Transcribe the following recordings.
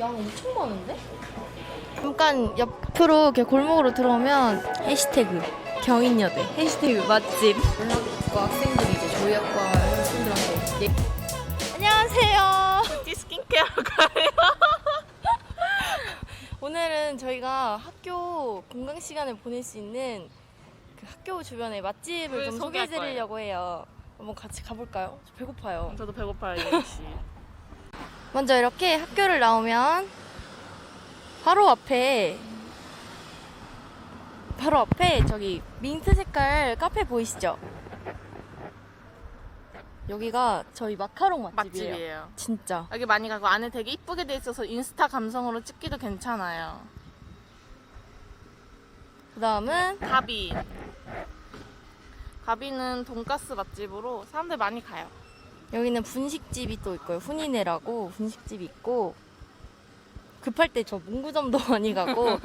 양 엄청 많은데? 잠깐 옆으로 이렇게 골목으로 들어오면 해시태그 경인여대 해시태그 맛집 연락과 학생들이 이제 저희 학과 학생들한테 얘- 안녕하세요 뷰티 스킨케어 가요. 오늘은 저희가 학교 공강 시간을 보낼 수 있는 그 학교 주변의 맛집을 을좀 소개할 소개해 드리려고 해요 한번 같이 가볼까요? 저 배고파요 저도 배고파요, 씨. 먼저 이렇게 학교를 나오면 바로 앞에 바로 앞에 저기 민트 색깔 카페 보이시죠? 여기가 저희 마카롱 맛집이에요. 맛집이에요. 진짜. 여기 많이 가고 안에 되게 이쁘게 돼 있어서 인스타 감성으로 찍기도 괜찮아요. 그 다음은 가비. 가비는 돈가스 맛집으로 사람들 많이 가요. 여기는 분식집이 또 있고요. 훈이네라고 분식집이 있고 급할 때 저 문구점도 많이 가고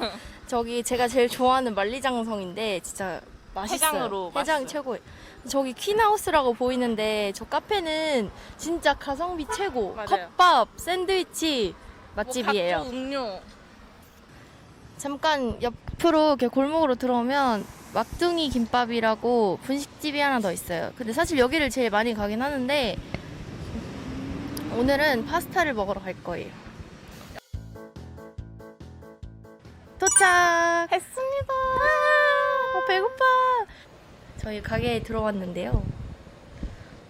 저기 제가 제일 좋아하는 만리장성인데 진짜 맛있어요. 해장으로 해장 맛있어요. 최고. 저기 퀸하우스라고 보이는데 저 카페는 진짜 가성비 최고. 맞아요. 컵밥, 샌드위치 맛집이에요. 뭐 각종 음료. 잠깐 옆으로 이렇게 골목으로 들어오면 막둥이 김밥이라고 분식집이 하나 더 있어요. 근데 사실 여기를 제일 많이 가긴 하는데 오늘은 파스타를 먹으러 갈 거예요. 도착! 했습니다. 어, 배고파! 저희 가게에 들어왔는데요.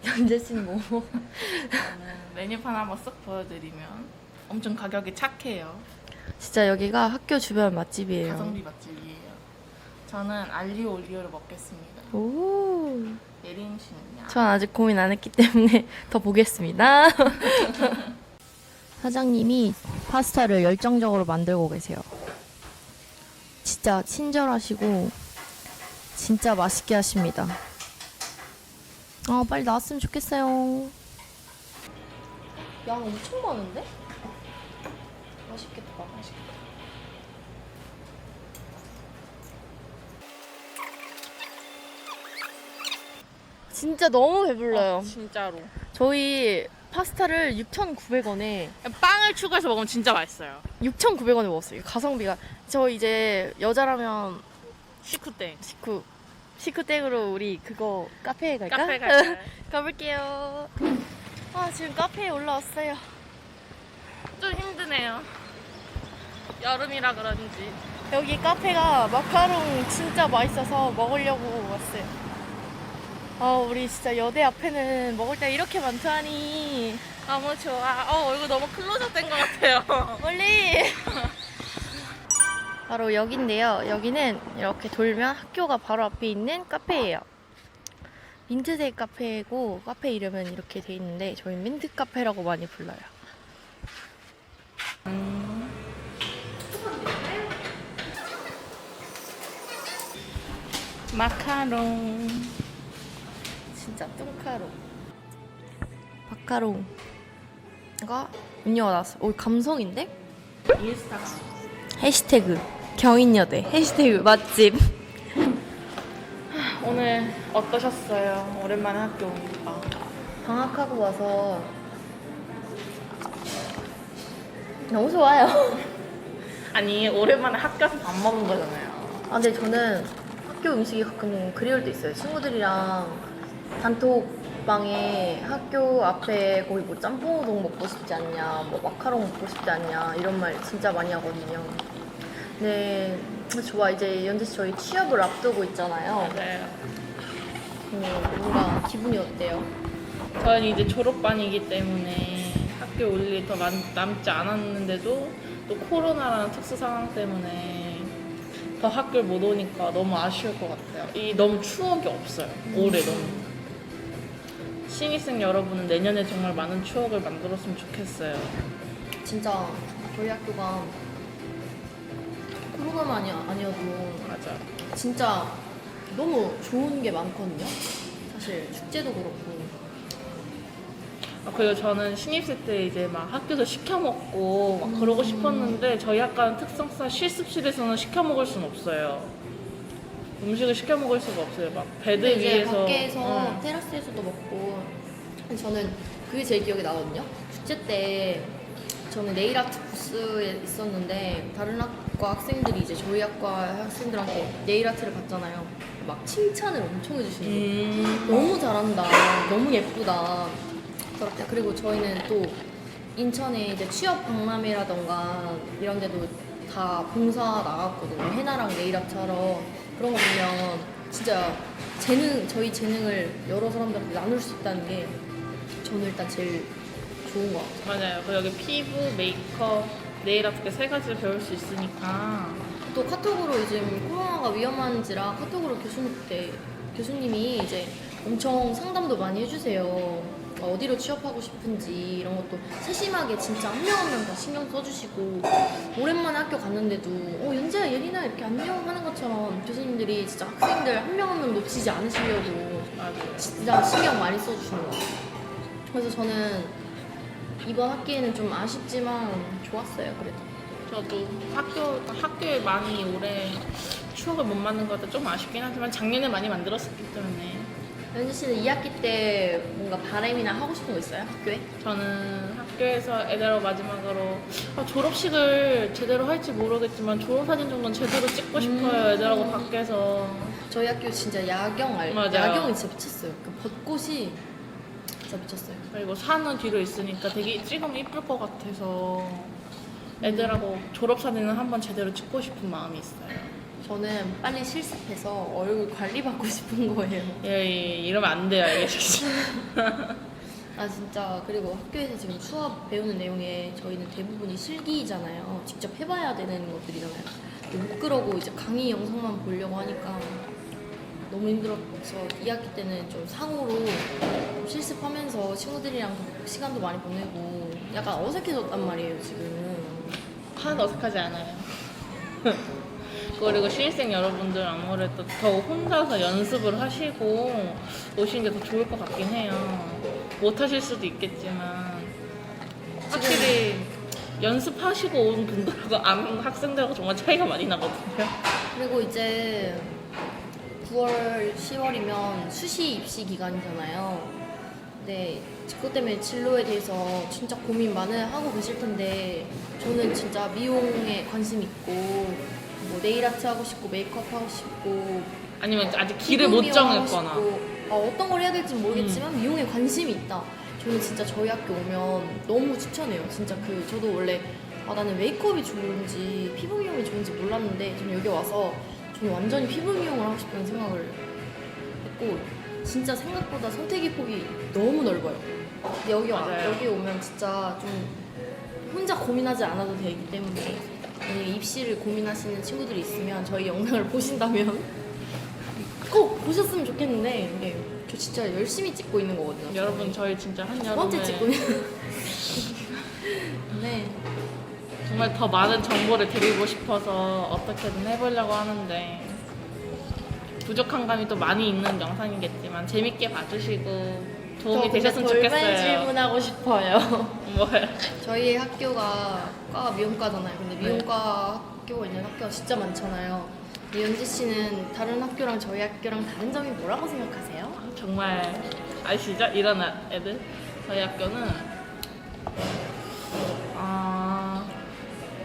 연재 씨는 뭐? 저는 메뉴판 한번 쓱 보여드리면 엄청 가격이 착해요. 진짜 여기가 학교 주변 맛집이에요. 가성비 맛집이에요. 저는 알리오 올리오를 먹겠습니다. 오. 예린 씨는요? 전 아직 고민 안 했기 때문에 더 보겠습니다. 사장님이 파스타를 열정적으로 만들고 계세요. 진짜 친절하시고 진짜 맛있게 하십니다. 아 빨리 나왔으면 좋겠어요. 양 엄청 많은데? 맛있겠다. 맛있겠다. 진짜 너무 배불러요. 어, 진짜로. 저희 파스타를 6,900원에 빵을 추가해서 먹으면 진짜 맛있어요. 6,900원에 먹었어요. 가성비가 저 이제 여자라면 시크땡. 식구 식구땡으로 우리 그거 카페에 갈까? 카페 갈까요? 가볼게요. 아 지금 카페에 올라왔어요. 좀 힘드네요. 여름이라 그런지. 여기 카페가 마카롱 진짜 맛있어서 먹으려고 왔어요. 아 우리 진짜 여대 앞에는 먹을 때 이렇게 많다니 너무 좋아. 어, 얼굴 너무 클로즈업 된것 같아요. 멀리 바로 여기인데요 여기는 이렇게 돌면 학교가 바로 앞에 있는 카페예요 민트색 카페고 카페 이름은 이렇게 돼 있는데 저희 민트 카페라고 많이 불러요 마카롱. 진짜 뚱카롱 바카롱 이거 음료가 나왔어 오 감성인데? 인스타. 해시태그 경인여대 해시태그 맛집 오늘 어떠셨어요? 오랜만에 학교 오니까. 방학하고 와서 너무 좋아요. 아니, 오랜만에 학교에서 밥 먹은 거잖아요. 아, 근데 저는 학교 음식이 가끔 그리울 때 있어요. 친구들이랑 단톡방에 학교 앞에 거기 뭐 짬뽕 우동 먹고 싶지 않냐, 뭐 마카롱 먹고 싶지 않냐 이런 말 진짜 많이 하거든요. 네, 좋아. 이제 연재 씨 저희 취업을 앞두고 있잖아요. 맞아요. 음, 뭔가 기분이 어때요? 저는 이제 졸업반이기 때문에 학교 올 일이 더 많- 남지 않았는데도 또 코로나라는 특수 상황 때문에 더 학교를 못 오니까 너무 아쉬울 것 같아요. 이 너무 추억이 없어요. 올해 너무. 신입생 여러분은 내년에 정말 많은 추억을 만들었으면 좋겠어요. 진짜 저희 학교가 코로나만이 아니어도 맞아. 진짜 너무 좋은 게 많거든요. 사실 축제도 그렇고. 아, 그리고 저는 신입생 때 이제 막 학교에서 시켜 먹고 막 그러고 싶었는데 저희 학과는 특성상 실습실에서는 시켜 먹을 수는 없어요. 음식을 시켜 먹을 수가 없어요. 막 베드 근데 이제 위에서 밖에서 응. 테라스에서도 먹고. 근데 저는 그게 제일 기억에 나거든요. 축제 때 저는 네일 아트 부스에 있었는데 다른 학과 학생들이 이제 저희 학과 학생들한테 네일 아트를 봤잖아요. 막 칭찬을 엄청 해주시는 거예요. 음. 너무 잘한다. 너무 예쁘다. 그렇대. 그리고 저희는 또 인천에 이제 취업 박람회라던가 이런 데도 다 봉사 나갔거든요. 해나랑 네일 아트 하러. 그런 거 보면 진짜 재능, 저희 재능을 여러 사람들한테 나눌 수 있다는 게 저는 일단 제일 좋은 것 같아요. 맞아요. 그 여기 피부, 메이크업, 네일 아트 세 가지를 배울 수 있으니까 또 카톡으로 요즘 코로나가 위험한지라 카톡으로 교수님 때 교수님이 이제 엄청 상담도 많이 해주세요. 어, 어디로 취업하고 싶은지 이런 것도 세심하게 진짜 한 명 한 명 다 신경 써주시고 오랜만에 학교 갔는데도 어 연재야 예린아 이렇게 안녕 하는 것처럼 교수님들이 진짜 학생들 한 명 한 명 놓치지 않으시려고. 진짜 신경 많이 써주시는 것 같아요. 그래서 저는 이번 학기에는 좀 아쉽지만 좋았어요 그래도. 저도 학교 학교에 많이 오래 추억을 못 만든 것 같아 좀 아쉽긴 하지만 작년에 많이 만들었었기 때문에 연지 씨는 2학기 때 뭔가 바람이나 하고 싶은 거 있어요? 학교에? 저는 학교에서 애들하고 마지막으로 아, 졸업식을 제대로 할지 모르겠지만 졸업사진 정도는 제대로 찍고 싶어요 음. 애들하고 밖에서 저희 학교 진짜 야경 알 맞아요. 야경이 진짜 미쳤어요. 그 벚꽃이 진짜 미쳤어요. 그리고 산은 뒤로 있으니까 되게 찍으면 이쁠 것 같아서 애들하고 졸업사진은 한번 제대로 찍고 싶은 마음이 있어요 저는 빨리 실습해서 얼굴 관리 받고 싶은 거예요. 예, 예 이러면 안 돼요 알겠지 아 진짜 그리고 학교에서 지금 수업 배우는 내용에 저희는 대부분이 실기잖아요. 직접 해봐야 되는 것들이잖아요. 근데 못 그러고 이제 강의 영상만 보려고 하니까 너무 힘들어서 2학기 때는 좀 상호로 좀 실습하면서 친구들이랑 시간도 많이 보내고 약간 어색해졌단 말이에요 지금. 하나도 어색하지 않아요. 그리고 신입생 여러분들 아무래도 더 혼자서 연습을 하시고 오시는 게 더 좋을 것 같긴 해요. 못 하실 수도 있겠지만 확실히 연습하시고 온 분들하고 안온 학생들하고 정말 차이가 많이 나거든요. 그리고 이제 9월, 10월이면 수시 입시 기간이잖아요. 근데 그것 때문에 진로에 대해서 진짜 고민 많이 하고 계실 텐데 저는 진짜 미용에 관심 있고 뭐 네일 아트 하고 싶고 메이크업 하고 싶고 아니면 아직 길을 못 미용 하고 정했거나. 싶고, 어, 어떤 걸 해야 될지 모르겠지만 미용에 관심이 있다. 저는 진짜 저희 학교 오면 너무 추천해요. 진짜 그 저도 원래 아, 나는 메이크업이 좋은지 피부 미용이 좋은지 몰랐는데 저는 여기 와서 저는 완전히 피부 미용을 하고 싶다는 생각을 했고 진짜 생각보다 선택의 폭이 너무 넓어요. 여기 와, 맞아요. 여기 오면 진짜 좀 혼자 고민하지 않아도 되기 때문에 만약에 입시를 고민하시는 친구들이 있으면 저희 영상을 보신다면 꼭 보셨으면 좋겠는데 이게 저 진짜 열심히 찍고 있는 거거든요. 여러분 저희 진짜 한두 번째 찍고 여름에 있는. 네. 정말 더 많은 정보를 드리고 싶어서 어떻게든 해보려고 하는데 부족한 감이 또 많이 있는 영상이겠지만 재밌게 봐주시고 도움이 되셨으면 좋겠어요. 질문하고 싶어요. 뭐요? 저희 학교가 과가 미용과잖아요. 근데 네. 미용과 학교가 있는 학교가 진짜 많잖아요. 근데 연지 씨는 다른 학교랑 저희 학교랑 다른 점이 뭐라고 생각하세요? 정말 아시죠? 이런 애들 저희 학교는 아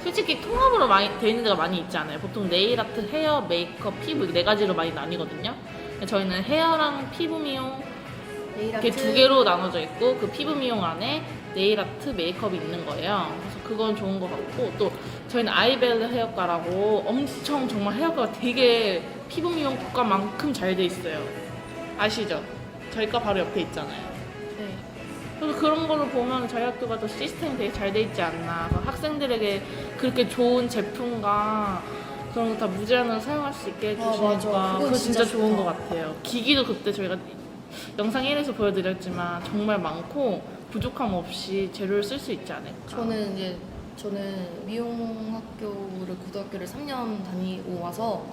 솔직히 통합으로 많이 돼 있는 데가 많이 있지 않아요. 보통 네일 아트, 헤어, 메이크업, 피부 이네 가지로 많이 나뉘거든요. 근데 저희는 헤어랑 피부 미용 네일 이렇게 두 개로 나눠져 있고 그 피부 미용 안에 네일 아트, 메이크업이 있는 거예요. 그래서 그건 좋은 것 같고 또 저희는 아이벨 헤어과라고 엄청 정말 헤어과가 되게 피부 미용과만큼 잘 돼 있어요. 아시죠? 저희 과 바로 옆에 있잖아요. 네. 그래서 그런 거를 보면 저희 학교가 더 시스템이 되게 잘 돼 있지 않나. 학생들에게 그렇게 좋은 제품과 그런 거 다 무제한으로 사용할 수 있게 아, 해주시니까 맞아. 그건 그거 진짜, 진짜 좋은. 것 같아요. 기기도 그때 저희가 영상 1에서 보여드렸지만 정말 많고 부족함 없이 재료를 쓸 수 있지 않을까. 저는 이제 저는 미용학교를 고등학교를 3년 다니고 와서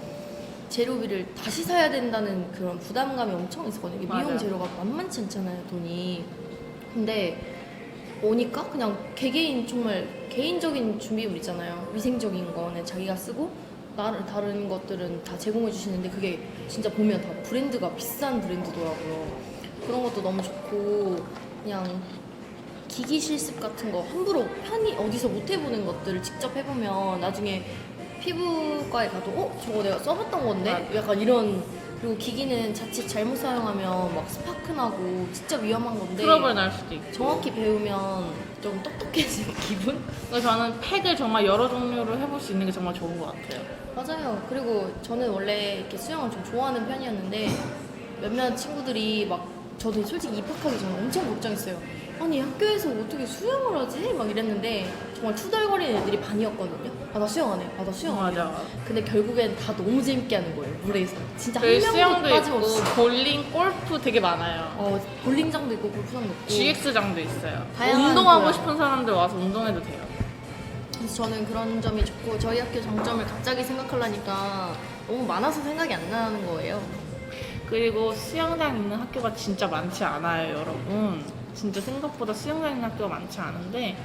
재료비를 다시 사야 된다는 그런 부담감이 엄청 있었거든요. 이게 미용 맞아요. 재료가 만만치 않잖아요, 돈이. 근데 오니까 그냥 개개인 정말 개인적인 준비물 있잖아요. 위생적인 거는 자기가 쓰고 나를 다른 것들은 다 제공해 주시는데 그게 진짜 보면 다 브랜드가 비싼 브랜드더라고요. 그런 것도 너무 좋고 그냥 기기 실습 같은 거 함부로 편히 어디서 못 해보는 것들을 직접 해보면 나중에 피부과에 가도 어 저거 내가 써봤던 건데 맞아. 약간 이런 그리고 기기는 자칫 잘못 사용하면 막 스파크 나고 진짜 위험한 건데 트러블 날 수도 있고. 정확히 배우면 좀 똑똑해지는 기분? 그래서 저는 팩을 정말 여러 종류로 해볼 수 있는 게 정말 좋은 것 같아요. 맞아요. 그리고 저는 원래 이렇게 수영을 좀 좋아하는 편이었는데 몇몇 친구들이 막 저도 솔직히 입학하기 전에 엄청 걱정했어요. 아니 학교에서 어떻게 수영을 하지? 막 이랬는데 정말 투덜거리는 애들이 반이었거든요. 아 나 수영 안 해. 아 나 수영 안 해. 맞아. 근데 결국엔 다 너무 재밌게 하는 거예요. 물에서. 진짜 한 저희 명도 수영도 빠짐없이. 볼링, 골프 되게 많아요. 어 볼링장도 있고 골프장도 있고. GX장도 있어요. 다양한 운동하고 거야. 싶은 사람들 와서 운동해도 돼요. 그래서 저는 그런 점이 좋고 저희 학교 장점을 갑자기 생각하려니까 너무 많아서 생각이 안 나는 거예요. 그리고 수영장 있는 학교가 진짜 많지 않아요, 여러분. 진짜 생각보다 수영장 있는 학교가 많지 않은데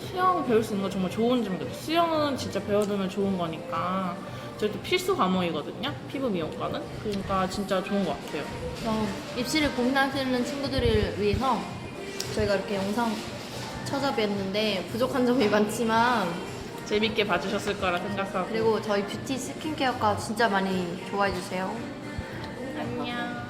수영 배울 수 있는 거 정말 좋은 점들. 수영은 진짜 배워두면 좋은 거니까 저희도 필수 과목이거든요. 피부 미용과는. 그러니까 진짜 좋은 것 같아요. 그래서 입시를 고민하시는 친구들을 위해서 저희가 이렇게 영상 찾아뵀는데 부족한 점이 많지만 재밌게 봐주셨을 거라 생각하고. 그리고 저희 뷰티 스킨케어과 진짜 많이 좋아해 주세요. 안녕.